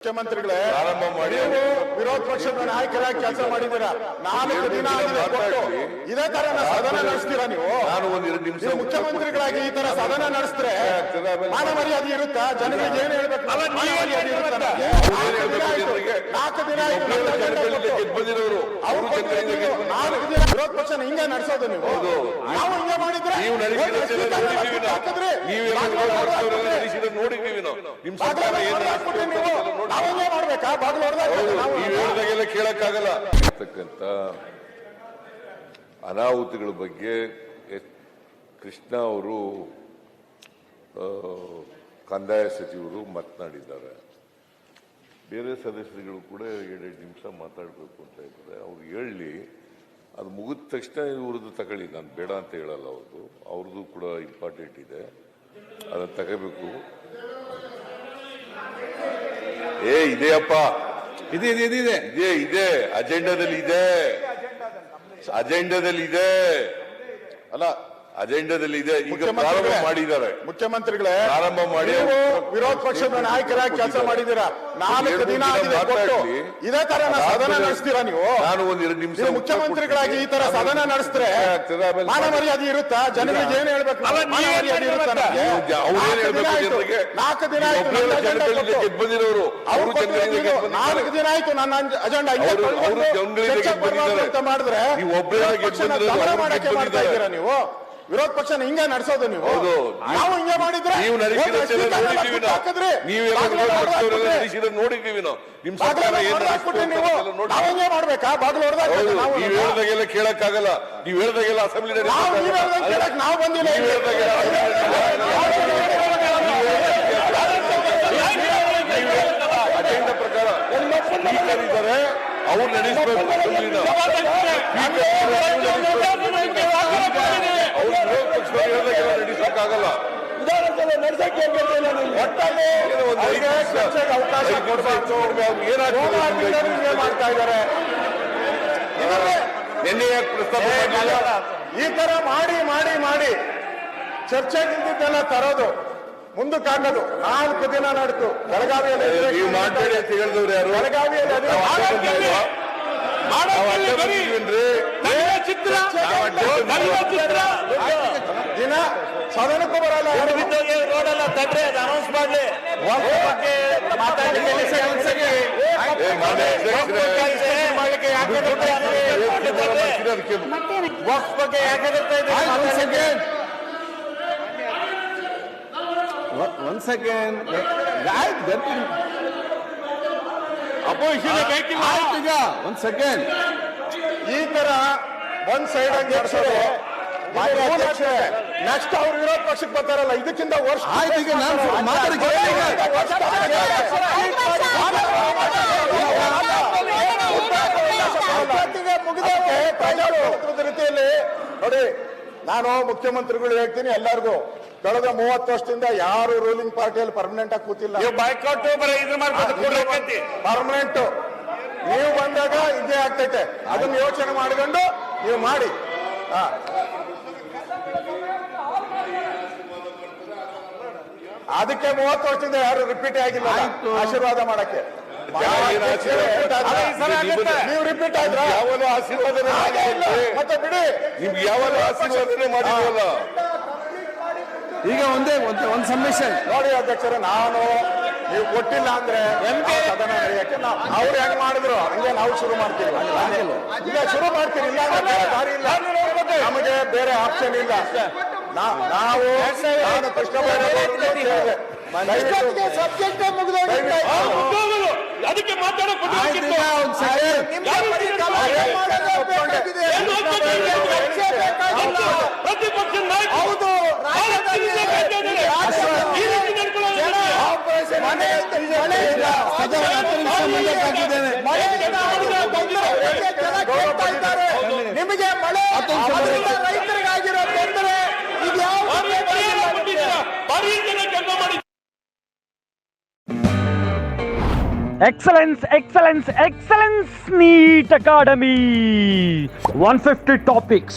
ಮುಖ್ಯಮಂತ್ರಿಗಳೇ ಪ್ರಾರಂಭ ಮಾಡಿ. ವಿರೋಧ ಪಕ್ಷದ ನಾಯಕರಾಗಿ ಕೆಲಸ ಮಾಡಿದ್ದೀರಾ? ನಾಲ್ಕು ದಿನ ಆಗಿದೆ ಕೊಟ್ಟು ಇದೇ ತರ ಸದನ ನಡೆಸ್ತೀರಾ ನೀವು? ನಾನು ಒಂದ್ ಎರಡು ನಿಮಿಷ ನೀವು ಮುಖ್ಯಮಂತ್ರಿಗಳಾಗಿ ಈ ತರ ಸದನ ನಡೆಸಿದ್ರೆ ಮಾನ ಮರ್ಯಾದೆ ಇರುತ್ತಾ? ಜನರಿಗೆ ಏನ್ ಹೇಳ್ಬೇಕು? ಮಾನ ಮರ್ಯಾದೆ ಇರುತ್ತಾ? ನಾಲ್ಕು ದಿನ ಆಯ್ತು. ನಾಲ್ಕು ದಿನ ಆಯ್ತು. ನನ್ನ ಅಜೆಂಡಾ ಕೊಟ್ಟು. ಗೆದ್ದು ಬಂದಿರೋರು ಅವ್ರು ಅವರು ಜನರಿಂದ ಕೊಟ್ಟಿದ್ದು ಗೆದ್ದು ನಾಲ್ಕು ದಿನ ವಿರೋಧ ಪಕ್ಷನ ಹಿಂಗೆ ನಡೆಸೋದು ನೀವು. ಹೌದು. ನಾವು ಹಿಂಗೆ ಮಾಡಿದ್ರೆ ನೀವು ನಡೆಸಿದ ಹೋಗಿ ಸ್ಪೀಕರ್ನ ಹಾಕಿದ್ರಿ. ನೀವು ಬಾಗ್ಲು ಹೊಡ್ದು ಹಾಕಿದ್ರಿ. ನಡೆಸಿದ ನೋಡಿದ್ದೀವಿ ನಾವು ನಿಮ್ ಬಾಗ್ಲು ಸರ್ಕಾರ ಏನ್ ಹೊಡ್ದು ಹಾಕ್ಬಿಟ್ರಿ ನೀವು ನೋಡಿ ನಾವು ಹಿಂಗೆ ಮಾಡ್ಬೇಕಾ? ಬಾಗಿಲು ಕೇಳಕ್ಕಾಗಲ್ಲ. ಇರ್ತಕ್ಕಂಥ ಅನಾಹುತಗಳ ಬಗ್ಗೆ ಕೃಷ್ಣ ಅವರು ಕಂದಾಯ ಸಚಿವರು ಮಾತನಾಡಿದ್ದಾರೆ. ಬೇರೆ ಸದಸ್ಯರುಗಳು ಕೂಡ ಎರಡೆರಡು ನಿಮಿಷ ಮಾತಾಡಬೇಕು ಅಂತ ಇದ್ದಾರೆ ಅವ್ರು ಹೇಳಿ ಅದು ಮುಗಿದ ತಕ್ಷಣ ಇವ್ರದ್ದು ತಗೊಳ್ಳಿ ನಾನು ಬೇಡ ಅಂತ ಹೇಳಲ್ಲ ಅವ್ರದ್ದು. ಅವ್ರದ್ದು ಕೂಡ ಇಂಪಾರ್ಟೆಂಟ್ ಇದೆ. ಅದನ್ನು ತಗೋಬೇಕು ಏ ಇದೆಯಪ್ಪ. ಇದೆ ಇದೆ ಇದೆ ಇದೆ. ಇದೆ ಇದೆ. ಅಜೆಂಡಾದಲ್ಲಿ ಇದೆ. ಅಜೆಂಡಾದಲ್ಲಿ ಇದೆ. ಅಲ್ಲ ಅಜೆಂಡಾದಲ್ಲಿ ಇದೆ. ಈಗ ಮುಖ್ಯಮಂತ್ರಿಗಳೇ- ಪ್ರಾರಂಭ ಮಾಡಿದ್ದಾರೆ. ಮುಖ್ಯಮಂತ್ರಿಗಳೇ ಪ್ರಾರಂಭ ಮಾಡಿ ವಿರೋಧ ಪಕ್ಷದ ನಾಯಕರಾಗಿ ಕೆಲಸ ಮಾಡಿದ್ದೀರಾ? ನಾಲ್ಕು ದಿನ. ಇದೇ ತರ ಸದನ ನಡೆಸ್ತೀರಾ ನೀವು? ನಾನು ಒಂದ್ ಎರಡು ನಿಮಿಷ ಮುಖ್ಯಮಂತ್ರಿಗಳಾಗಿ ಈ ತರ ಸದನ ನಡೆಸಿದ್ರೆ ಮಾನ ಮರ್ಯಾದೆ ಇರುತ್ತಾ? ಜನರಿಗೆ ಏನ್ ಹೇಳ್ಬೇಕು? ನಾಲ್ಕು ದಿನ ಹೇಳ್ಬೇಕು ಆಯ್ತು. ಜನರಿಗೆ? ನಾಲ್ಕು ದಿನ ಆಯ್ತು ನನ್ನ ಅಜೆಂಡಾ ಗೆದ್ದು ಬಂದಿರೋರು ಅವ್ರು ನಾಲ್ಕು ದಿನ ಆಯ್ತು ನನ್ನ ಅಂಜ- ಅಜೆಂಡಾ ಅವರು- ಗೆದ್ದು ಬಂದಿದ್ದಾರೆ. ಮಾಡಿದ್ರೆ ನೀವು ಒಬ್ಬರೇ ಗೆದ್ದು ಮಾಡಕ್ಕೆ ಮಾಡ್ತಾ ಇದ್ದೀರಾ ನೀವು? ವಿರೋಧ ಪಕ್ಷ ಹಿಂಗೆ ನಡೆಸೋದು ನೀವು. ಹೌದು. ನಾವು ಹಿಂಗೆ ಮಾಡಿದ್ರೆ ನೀವು ಸ್ಪೀಕರ್ನ ನೋಡಿದ್ದೀವಿ ಹಾಕ್ಬಿಟ್ಟು ಹಾಕಿದ್ರಿ. ನೀವೆಲ್ಲ ಬಾಗ್ಲು ಹೊಡ್ದು ಹಾಕ್ಬಿಟ್ರಿ. ನಡೆಸಿದ ನೋಡಿದ್ದೀವಿ ನಾವು. ನಿಮ್ ಬಾಗ್ಲು ಸರ್ಕಾರ ಏನ್ ಹೊಡ್ದು ಹಾಕ್ಬಿಟ್ರಿ ನಡೆಸ್ತು ನೀವು ಹಿಂಗೆ ಮಾಡ್ಬೇಕಾ? ಬಾಗಿಲು ಹೊಡ್ದು ಹೌದು. ಹಾಕಿದ್ರೆ ನಾವು ನೀವು ಹೇಳ್ದಾಗೆಲ್ಲ ಕೇಳಕ್ಕಾಗಲ್ಲ. ನೀವು ಹೇಳ್ದಾಗೆಲ್ಲ ಅಸೆಂಬ್ಲಿ ನಾವು ನೀವು ಹೇಳ್ದಂಗೆ ಕೇಳಕ್ ನಾವು ಬಂದಿಲ್ಲ ನೀವು ಹೇಳ್ದಾಗೆಲ್ಲ ಅಜೆಂಡಾ ಪ್ರಕಾರ ಸ್ಪೀಕರ್ ಇದ್ದಾರೆ ಅವ್ರು ನಡೆಸಬೇಕು ನಡೆಸಕ್ಕಾಗಲ್ಲ ಅವಕಾಶ. ಕೊಡ್ಬೇಕು. ಮಾಡ್ತಾ ಇದ್ದಾರೆ? ಈ ತರ ಮಾಡಿ ಮಾಡಿ ಮಾಡಿ. ಚರ್ಚೆಗಿಂತ ತರೋದು. ಮುಂದಕ್ಕೆ ಹಾಕೋದು ನಾಲ್ಕು ದಿನ ನಡೆದು ಬೆಳಗಾವಿಯಲ್ಲಿ ನೀವು ಮಾಡಬೇಡಿ ಅಂತ ಹೇಳಿದವ್ರು ಯಾರು ಬೆಳಗಾವಿಯಲ್ಲಿ? ಚಿತ್ರ? ದಿನ ಸದನಕ್ಕೂ ಬರಲ್ಲ ನೋಡಲ್ಲ ತಂದ್ರೆ ತಡ್ರಿ ಅದು ಅನೌನ್ಸ್ ಮಾಡಲಿ ಮಾಡ್ಲಿಕ್ಕೆ ಯಾಕೆ ವಕ್ಫ್ ಬಗ್ಗೆ ಯಾಕೆ ಒಂದ್ ಸೆಕೆಂಡ್. ಒಂದ್ ಸೆಕೆಂಡ್ ಅಪೋಸಿಷನ್ ಬೇಕಿಲ್ಲ ಈಗ. ಒಂದ್ ಸೆಕೆಂಡ್ ಈ ತರ ಒಂದ್ ಸೈಡ್ ಆಗಿ ನಡೆಸೋದು ನೆಕ್ಸ್ಟ್ ಅವ್ರು ವಿರೋಧ ಪಕ್ಷಕ್ಕೆ ಬರ್ತಾರಲ್ಲ ಇದಕ್ಕಿಂತ ವರ್ಷ ಆಯ್ತು, ಈಗ ನಾನು. ಪ್ರಜಾಪ್ರಭುತ್ವದ ರೀತಿಯಲ್ಲಿ ನೋಡಿ ನಾನು ಮುಖ್ಯಮಂತ್ರಿಗಳು ಹೇಳ್ತೀನಿ ಎಲ್ಲರಿಗೂ. ಕಳೆದ ಮೂವತ್ತು ವರ್ಷದಿಂದ ಯಾರು ರೂಲಿಂಗ್ ಪಾರ್ಟಿಯಲ್ಲಿ ಪರ್ಮನೆಂಟ್ ಆಗಿ ಕೂತಿಲ್ಲ. ಪರ್ಮನೆಂಟ್ ನೀವು ಬಂದಾಗ ಇದೇ ಆಗ್ತೈತೆ. ಅದನ್ನ ಯೋಚನೆ ಮಾಡಿಕೊಂಡು ನೀವು ಮಾಡಿ. ಅದಕ್ಕೆ ಮೂವತ್ತು ವರ್ಷದಿಂದ ಯಾರು ರಿಪೀಟ್ ಆಗಿಲ್ಲ ಆಶೀರ್ವಾದ ಮಾಡಕ್ಕೆ. ನೀವು ರಿಪೀಟ್ ಆದ್ರ ಯಾವಾಗ ಆಶೀರ್ವಾದನೆ? ಮತ್ತೆ ಬಿಡಿ. ನಿಮ್ಗೆ ಯಾವ ಆಶೀರ್ವಾದನೆ ಮಾಡಿದ್ವಲ್ಲ ಈಗ ಒಂದೇ ಒಂದು ಒಂದು ಸಬ್ಮಿಷನ್ ನೋಡಿ ಅಧ್ಯಕ್ಷರು ನಾನು ನೀವು ಕೊಟ್ಟಿಲ್ಲ ಅಂದ್ರೆ ಸದನ ನಡೆಯಕ್ಕೆ ಅವ್ರು ಹೆಂಗ್ ಮಾಡಿದ್ರು? ಹಂಗೆ ನಾವು ಶುರು ಮಾಡ್ತೀವಿ. ಈಗ ಶುರು ಮಾಡ್ತೀವಿ. ಇಲ್ಲ ದಾರಿ ಇಲ್ಲ. ನಮಗೆ ಬೇರೆ ಆಪ್ಷನ್ ಇಲ್ಲ. ನಾವು ನಾನು ಕೃಷ್ಣ ಅದಕ್ಕೆ ಮಾತಾಡೋ. ಪ್ರತಿಪಕ್ಷ ನಾಯಕ ಹೌದು. ಆಪರೇಷನ್ ನಿಮಗೆ ಮಳೆ ರೈತರಿಗಾಗಿರೋ ತೊಂದರೆ ಇದು ಯಾವ ಭಾರಿ ಜನ ಕೆಲಸ ಮಾಡಿ. Excellence, excellence, excellence, NEET Academy. 150 topics,